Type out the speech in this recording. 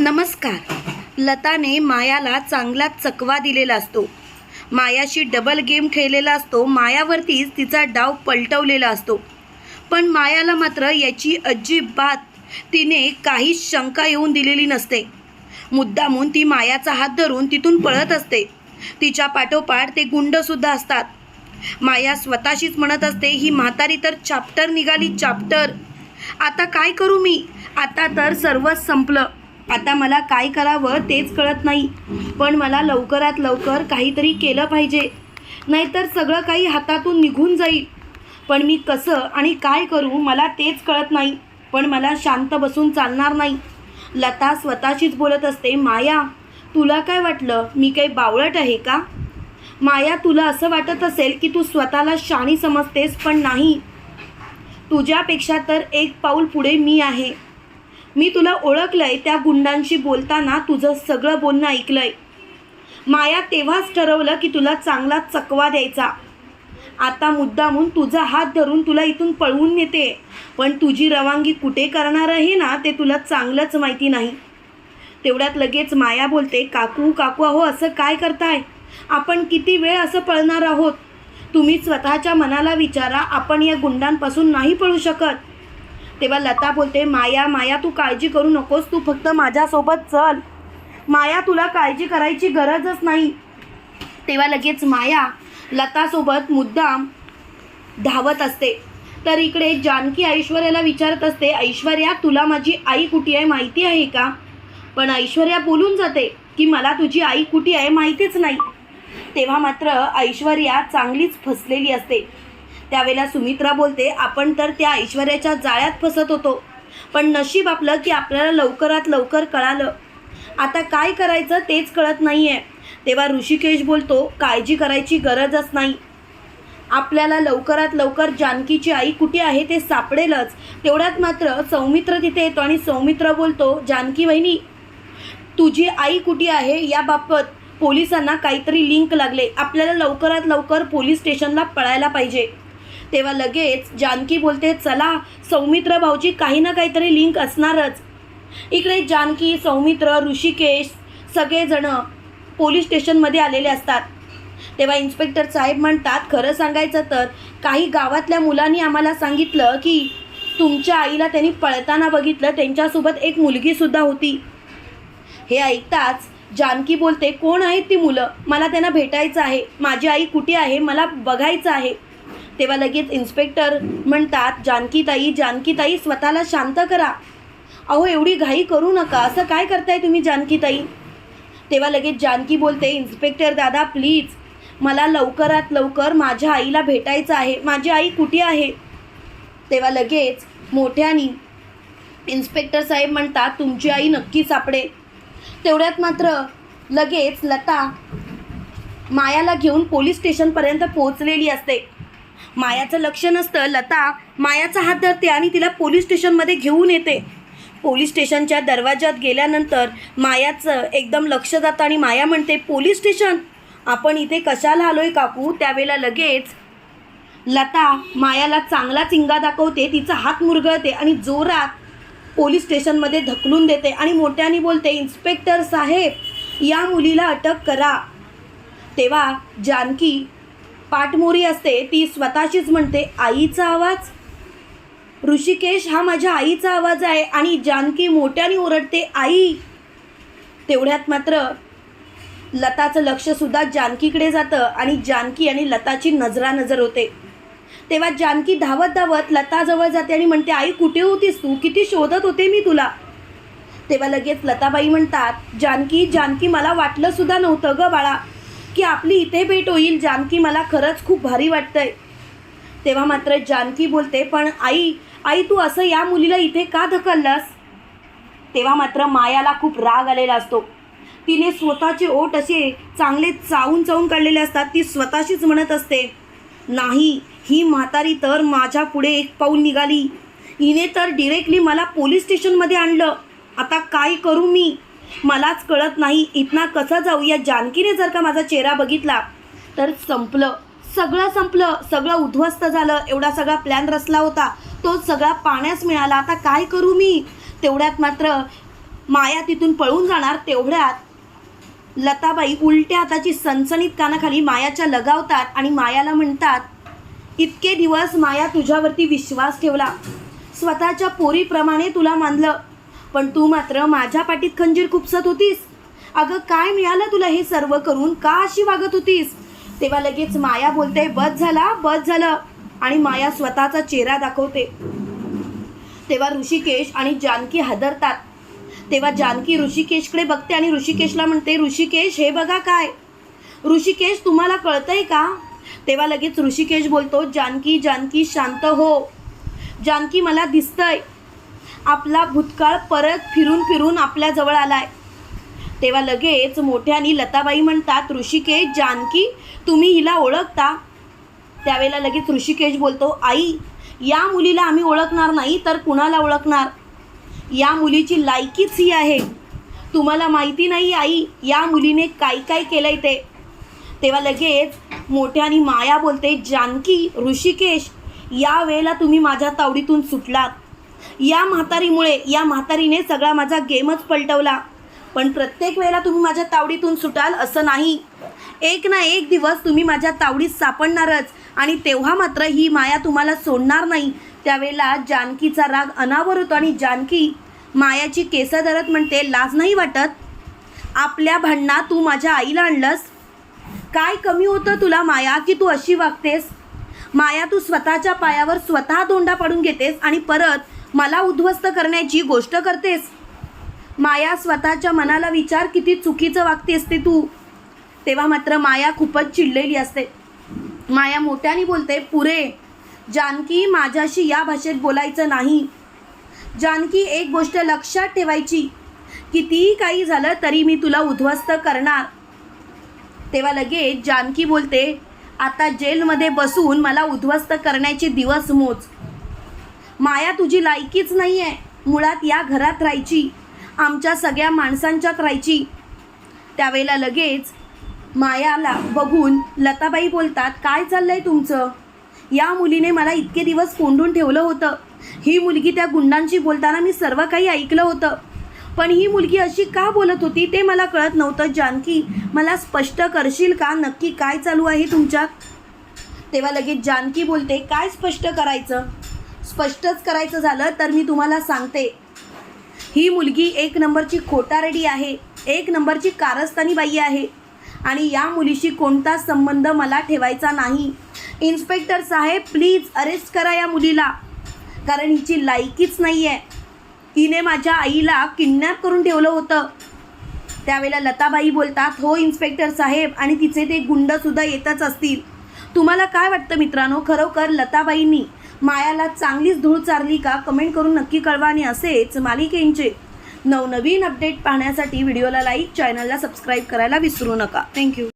नमस्कार. लताने मायाला चांगला चकवा दिलेला असतो. मायाशी डबल गेम खेळलेला असतो. मायावरतीच तिचा डाव पलटवलेला असतो. पण मायाला मात्र याची अजिबात तिने काहीच शंका येऊन दिलेली नसते. मुद्दामून ती मायाचा हात धरून तिथून पळत असते. तिच्या पाठोपाठ ते गुंडसुद्धा असतात. माया स्वतःशीच म्हणत असते ही म्हातारी तर चाप्टर निघाली चाप्टर आता काय करू मी? आता तर सर्वच संपलं. आता मला काय करावं तेच कळत नाही. पण मला लवकरात लवकर काहीतरी केलं पाहिजे. नाहीतर सगळं काही हातातून निघून जाईल. पण मी कसं आणि काय करू मला तेच कळत नाही. पण मला शांत बसून चालणार नाही. लता स्वतःशीच बोलत असते माया तुला काय वाटलं? मी काही बावळट आहे का? माया तुला असं वाटत असेल की तू स्वतःला शाणी समजतेस पण नाही. तुझ्यापेक्षा तर एक पाऊल पुढे मी आहे. मी तुला ओळखलंय त्या गुंडांशी बोलताना तुझं सगळं बोलणं ऐकलंय. माया तेव्हाच ठरवलं की तुला चांगला चकवा द्यायचा. आता मुद्दामून तुझा हात धरून तुला इथून पळवून नेते. पण तुझी रवानगी कुठे करणार आहे ना ते तुला चांगलंच माहिती नाही. तेवढ्यात लगेच माया बोलते काकू काकू अहो असं काय करताय? आपण किती वेळ असं पळणार आहोत? तुम्ही स्वतःच्या मनाला विचारा आपण या गुंडांपासून नाही पळू शकत. तेव्हा लता बोलते माया माया तू काळजी करू नकोस तू फक्त माझ्यासोबत चल. माया तुला काळजी करायची गरजच नाही. तेव्हा लगेच माया लतासोबत मुद्दाम धावत असते. तर इकडे जानकी ऐश्वर्याला विचारत असते ऐश्वर्या तुला माझी आई कुठे आहे माहिती आहे का? पण ऐश्वर्या बोलून जाते की मला तुझी आई कुठे आहे माहितीच नाही. तेव्हा मात्र ऐश्वर्या चांगलीच फसलेली असते. त्यावेळेला सुमित्रा बोलते आपण तर त्या ऐश्वर्याच्या जाळ्यात फसत होतो. पण नशीब आपलं की आपल्याला लवकरात लवकर कळालं. आता काय करायचं तेच कळत नाही आहे तेव्हा ऋषिकेश बोलतो काळजी करायची गरजच नाही. आपल्याला लवकरात लवकर जानकीची आई कुठे आहे ते सापडेलच. तेवढ्यात मात्र सौमित्र तिथे येतो आणि सौमित्र बोलतो जानकी वहिनी तुझी आई कुठे आहे याबाबत पोलिसांना काहीतरी लिंक लागले. आपल्याला लवकरात लवकर पोलीस स्टेशनला पळायला पाहिजे. तेव्हा लगेच जानकी बोलते चला सौमित्र भाऊजी काही ना काहीतरी लिंक असणारच. इकडे जानकी सौमित्र ऋषिकेश सगळेजणं पोलीस स्टेशनमध्ये आलेले असतात. तेव्हा इन्स्पेक्टर साहेब म्हणतात खरं सांगायचं तर काही गावातल्या मुलांनी आम्हाला सांगितलं की तुमच्या आईला त्यांनी पळताना बघितलं त्यांच्यासोबत एक मुलगीसुद्धा होती. हे ऐकताच जानकी बोलते कोण आहेत ती मुलं? मला त्यांना भेटायचं आहे. माझी आई कुठे आहे? मला बघायचं आहे. तेव्हा लगेच इन्स्पेक्टर म्हणतात जानकीताई जानकीताई स्वतःला शांत करा. अहो एवढी घाई करू नका. असं काय करताय तुम्ही जानकीताई? तेव्हा लगेच जानकी बोलते इन्स्पेक्टर दादा प्लीज मला लवकरात लवकर माझ्या आईला भेटायचं आहे. माझी आई कुठे आहे? तेव्हा लगेच मोठ्यानी इन्स्पेक्टर साहेब म्हणतात तुमची आई नक्की सापडे तेवढ्यात मात्र लगेच लता मायाला घेऊन पोलीस स्टेशनपर्यंत पोहोचलेली असते. मायाचं लक्ष नसतं लता मायाचा हात धरते आणि तिला पोलीस स्टेशनमध्ये घेऊन येते. पोलीस स्टेशनच्या दरवाज्यात गेल्यानंतर मायाचं एकदम लक्ष जातं आणि माया म्हणते पोलीस स्टेशन? आपण इथे कशाला आलो आहे काकू? त्यावेळेला लगेच लता मायाला चांगला चिंगा दाखवते तिचा हात मुरगळते आणि जोरात पोलीस स्टेशनमध्ये ढकलून देते आणि मोठ्याने बोलते इन्स्पेक्टर साहेब या मुलीला अटक करा. तेव्हा जानकी पाठमोरी असते ती स्वतःशीच म्हणते आईचा आवाज? ऋषिकेश हा माझ्या आईचा आवाज आहे आणि जानकी मोठ्याने ओरडते आई! तेवढ्यात मात्र लताचं लक्षसुद्धा जानकीकडे जातं आणि जानकी आणि लताची नजरानजर होते. तेव्हा जानकी धावत धावत लताजवळ जाते आणि म्हणते आई कुठे होतीस तू? किती शोधत होते मी तुला? तेव्हा लगेच लताबाई म्हणतात जानकी जानकी मला वाटलं सुद्धा नव्हतं ग बाळा. की आपली इथे भेट होईल. जानकी मला खरंच खूप भारी वाटतंय. तेव्हा मात्र जानकी बोलते पण आई आई तू असं या मुलीला इथे का धकललास तेव्हा मात्र मायाला खूप राग आलेला असतो. तिने स्वतःचे ओठ असे चांगले चावून चावून काढलेले असतात. ती स्वतःशीच म्हणत असते नाही ही म्हातारी तर माझ्या पुढे एक पाऊल निघाली. हिने तर डिरेक्टली मला पोलीस स्टेशनमध्ये आणलं. आता काय करू मी? मलाच कळत नाही इथना कसं जाऊ या जानकीने जर का माझा चेहरा बघितला तर संपलं. सगळं संपलं. सगळं उद्ध्वस्त झालं. एवढा सगळा प्लॅन रचला होता. तो सगळा पाण्यास मिळाला. आता काय करू मी? तेवढ्यात मात्र माया तिथून पळून जाणार. तेवढ्यात लताबाई उलट्या हाताची सणसणीत कानाखाली मायाच्या लगावतात आणि मायाला म्हणतात इतके दिवस माया तुझ्यावरती विश्वास ठेवला. स्वतःच्या पोरीप्रमाणे तुला मानलं. पण तू मात्र माझ्या पाठीत खंजीर खुपसत होतीस. अगं काय मिळालं तुला हे सर्व करून? का अशी वागत होतीस? तेव्हा लगेच माया बोलते बस झाला बस झालं. आणि माया स्वतःचा चेहरा दाखवते. तेव्हा ऋषिकेश आणि जानकी हादरतात. तेव्हा जानकी ऋषिकेशकडे बघते आणि ऋषिकेशला म्हणते ऋषिकेश हे बघा काय? ऋषिकेश तुम्हाला कळतंय का? तेव्हा लगेच ऋषिकेश बोलतो जानकी जानकी शांत हो. जानकी मला दिसतंय. आपला भूतकाळ परत फिरून फिरून आपल्याजवळ आलाय. तेव्हा लगेच मोठ्यानी लताबाई म्हणतात ऋषिकेश जानकी तुम्ही हिला ओळखता? त्यावेळेला लगेच ऋषिकेश बोलतो आई या मुलीला आम्ही ओळखणार नाही तर कुणाला ओळखणार? या मुलीची लायकीच ही आहे. तुम्हाला माहिती नाही आई या मुलीने काय काय केलंय ते? तेव्हा लगेच मोठ्यानी माया बोलते जानकी ऋषिकेश या वेळेला तुम्ही माझ्या तावडीतून सुटलात. या म्हातारीमुळे या म्हातारीने सगळा माझा गेमच पलटवला. पण प्रत्येक वेळेला तुम्ही माझ्या तावडीतून सुटाल असं नाही. एक ना एक दिवस तुम्ही माझ्या तावडीत सापडणारच आणि तेव्हा मात्र ही माया तुम्हाला सोडणार नाही. त्यावेळेला जानकीचा राग अनावर होतो आणि जानकी मायाची केस धरत म्हणते लाज नाही वाटत? आपल्या भांडणात तू माझ्या आईला आणलंस? काय कमी होतं तुला माया की तू अशी वागतेस? माया तू स्वतःच्या पायावर स्वतः दोंडा पाडून घेतेस आणि परत मला उद्ध्वस्त करण्याची गोष्ट करतेस? माया स्वतःच्या मनाला विचार किती चुकीचं वागतेस ते तू. तेव्हा मात्र माया खूपच चिडलेली असते. माया मोठ्याने बोलते पुरे जानकी माझ्याशी या भाषेत बोलायचं नाही. जानकी एक गोष्ट लक्षात ठेवायची. कितीही काही झालं तरी मी तुला उद्ध्वस्त करणार. तेव्हा लगेच जानकी बोलते आता जेलमध्ये बसून मला उद्ध्वस्त करण्याचे दिवस मोज. माया तुझी लायकीच नाही आहे मुळात या घरात राहायची. आमच्या सगळ्या माणसांच्यात राहायची. त्यावेळेला लगेच मायाला बघून लताबाई बोलतात काय चाललंय तुमचं? या मुलीने मला इतके दिवस कोंडून ठेवलं होतं. ही मुलगी त्या गुंडांशी बोलताना मी सर्व काही ऐकलं होतं. पण ही मुलगी अशी का बोलत होती ते मला कळत नव्हतं. जानकी मला स्पष्ट करशील का? नक्की काय चालू आहे तुमच्यात? तेव्हा लगेच जानकी बोलते काय स्पष्ट करायचं? स्पष्टच करायचं झालं तर मी तुम्हाला सांगते. ही मुलगी एक नंबरची खोटारडी आहे एक नंबरची कारस्थानी बाई आहे आणि या मुलीशी कोणताच संबंध मला ठेवायचा नाही. इन्स्पेक्टर साहेब प्लीज अरेस्ट करा या मुलीला. कारण हिची लायकीच नाही आहे हिने माझ्या आईला किडनॅप करून ठेवलं होतं. त्यावेळेला लताबाई बोलतात हो इन्स्पेक्टर साहेब आणि तिचे ते गुंडसुद्धा येतच असतील. तुम्हाला काय वाटतं मित्रांनो? खरोखर लताबाईंनी मायाला चांगलीच धूळ चारली का? कमेंट करून नक्की कळवा आणि असेच मालिकेंचे नवनवीन अपडेट पाहण्यासाठी व्हिडिओला लाईक चॅनलला सबस्क्राईब करायला विसरू नका. थँक्यू